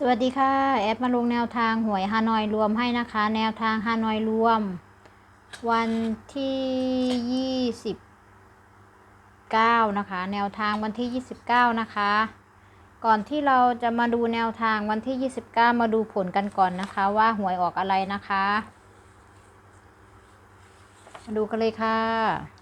สวัสดีค่ะ แอดมาลงแนวทางหวยฮานอยรวมให้นะคะ แนวทางฮานอยรวม วันที่ยี่สิบเก้านะคะ แนวทางวันที่ยี่สิบเก้านะคะ ก่อนที่เราจะมาดูแนวทางวันที่ยี่สิบเก้ามาดูผลกันก่อนนะคะ ว่าหวยออกอะไรนะคะ มาดูกันเลยค่ะ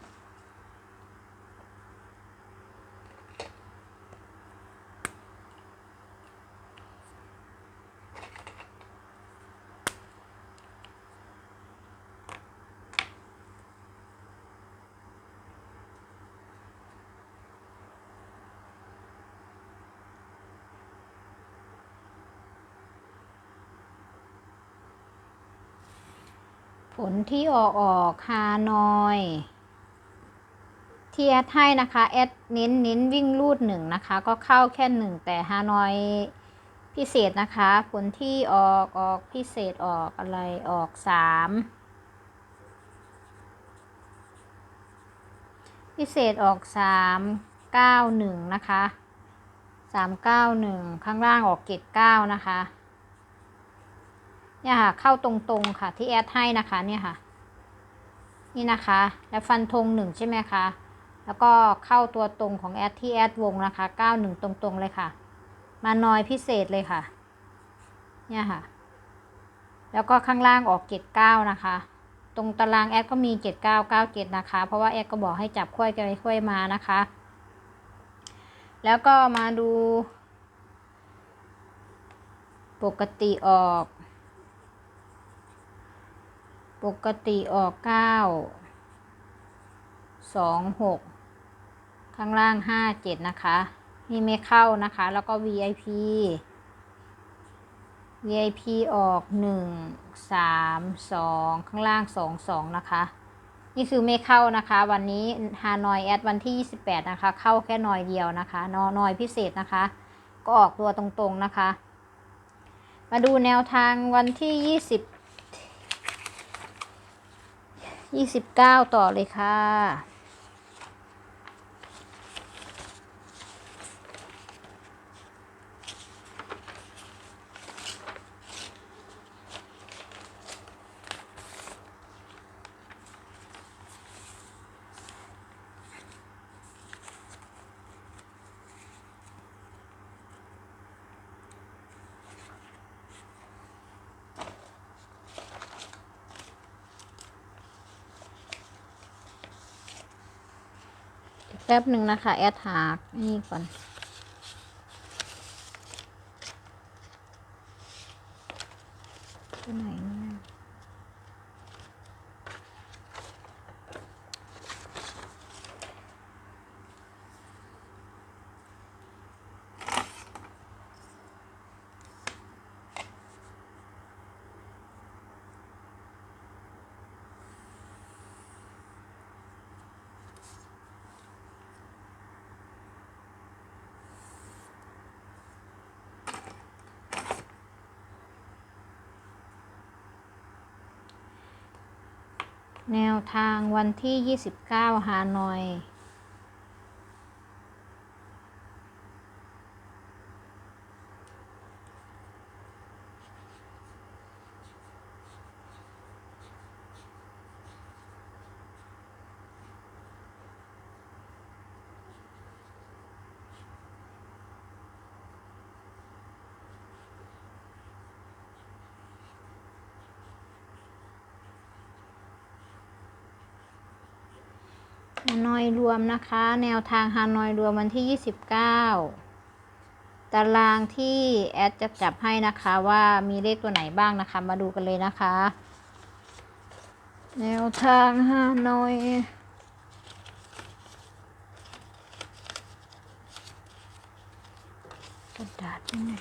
ผลที่ออกออกฮานอยที่แอดให้นะคะแอดเน้นเน้นวิ่งรูดหนึ่งนะคะ ก็เข้าแค่หนึ่งแต่ฮานอยพิเศษนะคะ ผลที่ออกออกพิเศษออกอะไรออกสามพิเศษออกสามเก้าหนึ่งนะคะสามเก้าหนึ่งข้างล่างออกเกตเก้านะคะ เนี่ยค่ะ เข้าตรงๆค่ะ ที่แอดให้นะคะเนี่ยค่ะ นี่นะคะ แล้วฟันธงหนึ่งใช่ไหมคะแล้วก็เข้าตัวตรงของแอดที่แอดวงนะคะเก้าหนึ่งตรงๆเลยค่ะ มาน้อยพิเศษเลยค่ะ เนี่ยค่ะ แล้วก็ข้างล่างออกเจ็ดเก้านะคะ ตรงตารางแอดก็มีเจ็ดเก้าเก้าเจ็ดนะคะ เพราะว่าแอดก็บอกให้จับขั้วยกันขั้วยมานะคะ แล้วก็มาดู ปกติออก ปกติออกเก้าสองหกข้างล่างห้าเจ็ดนะคะ นี่ไม่เข้านะคะ แล้วก็ VIP VIP ออกหนึ่งสามสองข้างล่างสองสองนะคะ นี่คือไม่เข้านะคะ วันนี้ฮานอยแอดวันที่28นะคะ เข้าแค่นอยเดียวนะคะนอนอยพิเศษนะคะ ก็ออกตัวตรงๆนะคะ มาดูแนวทางวันที่20 29 ต่อเลยค่ะ แป๊บหนึ่งนะคะ แอดหานี่ก่อน ไปไหนเนี่ย แนวทางวันที่ 29 ฮานอย ฮานอยรวมนะคะ แนวทางฮานอยรวมวันที่ 29 ตารางที่แอดจะจับให้นะคะว่ามีเลขตัวไหนบ้างนะคะ มาดูกันเลยนะคะ แนวทางฮานอยกระดาษนี่ไง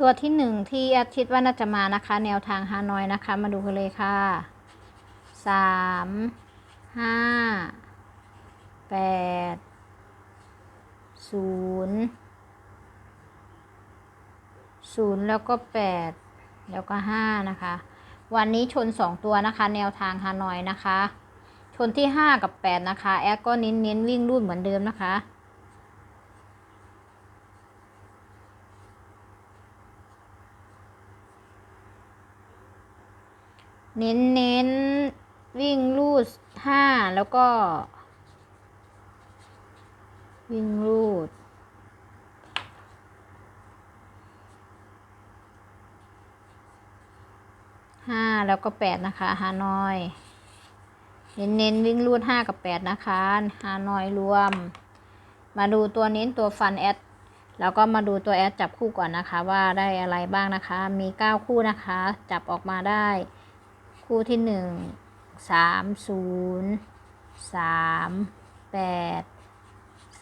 ตัวที่หนึ่งที่แอดคิดว่าน่าจะมานะคะ แนวทางฮานอยนะคะ มาดูกันเลยค่ะสามห้าแปดศูนย์ศูนย์แล้วก็แปดแล้วก็ห้านะคะ วันนี้ชนสองตัวนะคะ แนวทางฮานอยนะคะ ชนที่ห้ากับแปดนะคะ แอดก็เน้นเน้นวิ่งรูดเหมือนเดิมนะคะ เน้นเน้นวิ่งรูดห้าแล้วก็ วิ่งรูดห้าแล้วก็แปดนะคะฮานอย เน้นเน้นวิ่งรูดห้ากับแปดนะคะฮานอยรวม มาดูตัวเน้นตัวฟันแอดแล้วก็มาดูตัวแอดจับคู่ก่อนนะคะว่าได้อะไรบ้างนะคะ มีเก้าคู่นะคะ จับออกมาได้ คู่ที่หนึ่งสามศูนย์สามแปด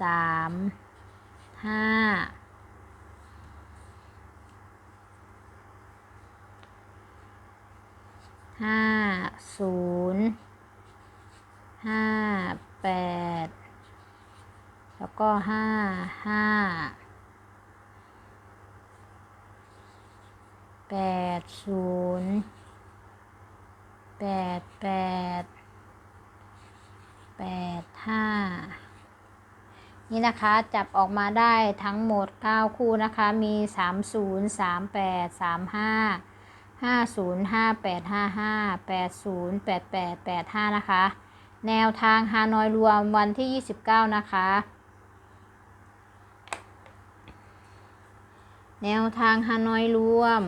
สามห้าห้าศูนย์ห้าแปดแล้วก็ห้าห้าแปดศูนย์ แปดแปดแปดห้านี่นะคะจับออกมาได้ทั้งหมด 9 คู่นะคะ มี 30 38 35 50 58 55 80 88 85 นะคะ แนวทางฮานอยรวมวันที่ 29 นะคะ แนวทางฮานอยรวม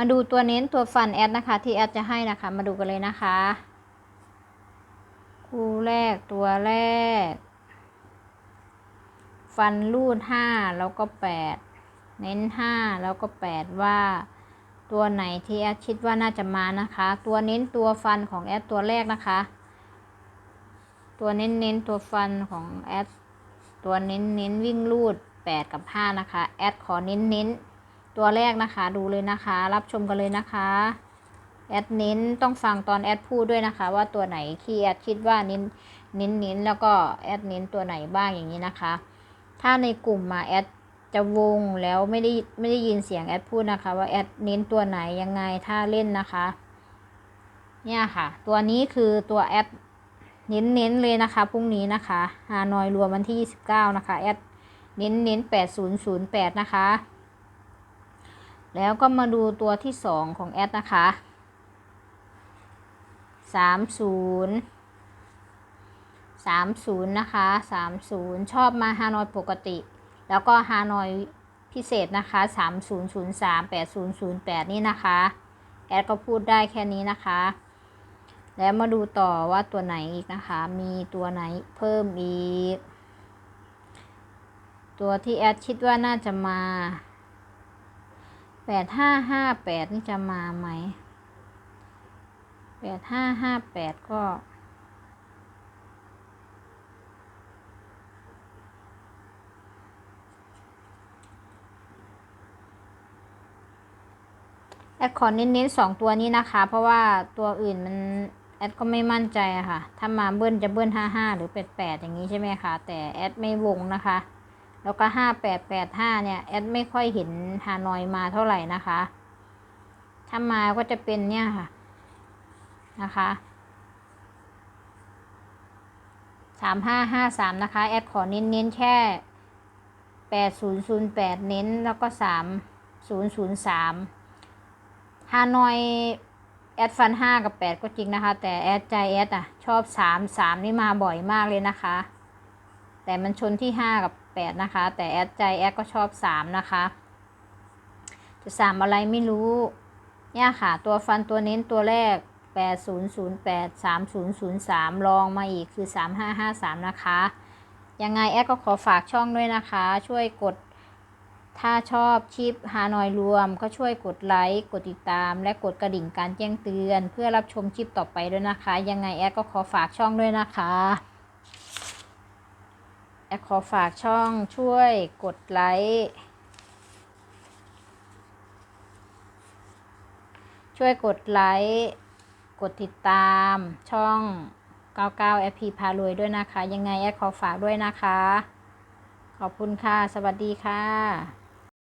มาดูตัวเน้นตัวฟันแอดนะคะ ที่แอดจะให้นะคะ มาดูกันเลยนะคะ คู่แรกตัวแรก ฟันรูดห้าแล้วก็แปดเน้นห้าแล้วก็แปดว่าตัวไหนที่แอดคิดว่าน่าจะมานะคะ ตัวเน้นตัวฟันของแอดตัวแรกนะคะ ตัวเน้นเน้นตัวฟันของแอดตัวเน้นเน้นวิ่งรูดแปดกับห้านะคะ แอดขอเน้นเน้น ตัวแรกนะคะดูเลยนะคะ รับชมกันเลยนะคะ แอดเน้นต้องฟังตอนแอดพูดด้วยนะคะ ว่าตัวไหนที่แอดคิดว่าเน้นเน้นเน้นแล้วก็แอดเน้นตัวไหนบ้างอย่างนี้นะคะ ถ้าในกลุ่มมาแอดจะวงแล้วไม่ได้ไม่ได้ยินเสียงแอดพูดนะคะ ว่าแอดเน้นตัวไหนยังไงถ้าเล่นนะคะ เนี่ยค่ะ ตัวนี้คือตัวแอดเน้นเน้นเลยนะคะพรุ่งนี้นะคะฮานอยรวมวันที่ 29 นะคะแอดเน้นเน้น8008 นะคะ แล้วก็มาดูตัวที่สองของแอดนะคะสามศูนย์สามศูนย์นะคะสามศูนย์ชอบมาฮานอยปกติ แล้วก็ฮานอยพิเศษนะคะสามศูนย์ศูนย์สามแปดศูนย์ศูนย์แปดนี่นะคะ แอดก็พูดได้แค่นี้นะคะ แล้วมาดูต่อว่าตัวไหนอีกนะคะ มีตัวไหนเพิ่มอีก ตัวที่แอดคิดว่าน่าจะมา แปดห้าห้าแปดนี่จะมาไหมแปดห้าห้าแปดก็แอดขอเน้นๆสองตัวนี้นะคะ เพราะว่าตัวอื่นมันแอดก็ไม่มั่นใจอะค่ะ ถ้ามาเบิ้ลจะเบิ้ลห้าห้าหรือแปดแปดอย่างนี้ใช่ไหมคะ แต่แอดไม่วงนะคะ แล้วก็ห้าแปดแปดห้าเนี่ยแอดไม่ค่อยเห็นฮานอยมาเท่าไหร่นะคะ ถ้ามาก็จะเป็นเนี่ยค่ะนะคะสามห้าห้าสามนะคะ แอดขอเน้นเน้นแค่แปดศูนย์ศูนย์แปดเน้นแล้วก็สามศูนย์ศูนย์สามฮานอยแอดฟันห้ากับแปดก็จริงนะคะ แต่แอดใจแอดอะ ชอบสามสามนี่มาบ่อยมากเลยนะคะ แต่มันชนที่ห้ากับ แปดนะคะ แต่แอดใจแอดก็ชอบสามนะคะ จะสามอะไรไม่รู้ เนี่ยค่ะ ตัวฟันตัวเน้นตัวแรกแปดศูนย์ศูนย์แปดสามศูนย์ศูนย์สามลองมาอีกคือสามห้าห้าสามนะคะ ยังไงแอดก็ขอฝากช่องด้วยนะคะ ช่วยกดถ้าชอบชิปฮานอยรวมก็ช่วยกดไลค์ กดติดตาม และกดกระดิ่งการแจ้งเตือน เพื่อรับชมคลิปต่อไปด้วยนะคะ ยังไงแอดก็ขอฝากช่องด้วยนะคะ แอขอฝากช่องช่วยกดไลค์ ช่วยกดไลค์ กดติดตามช่อง 99 FP พารวยด้วยนะคะ ยังไงแอขอฝากด้วยนะคะ ขอบคุณค่ะ สวัสดีค่ะ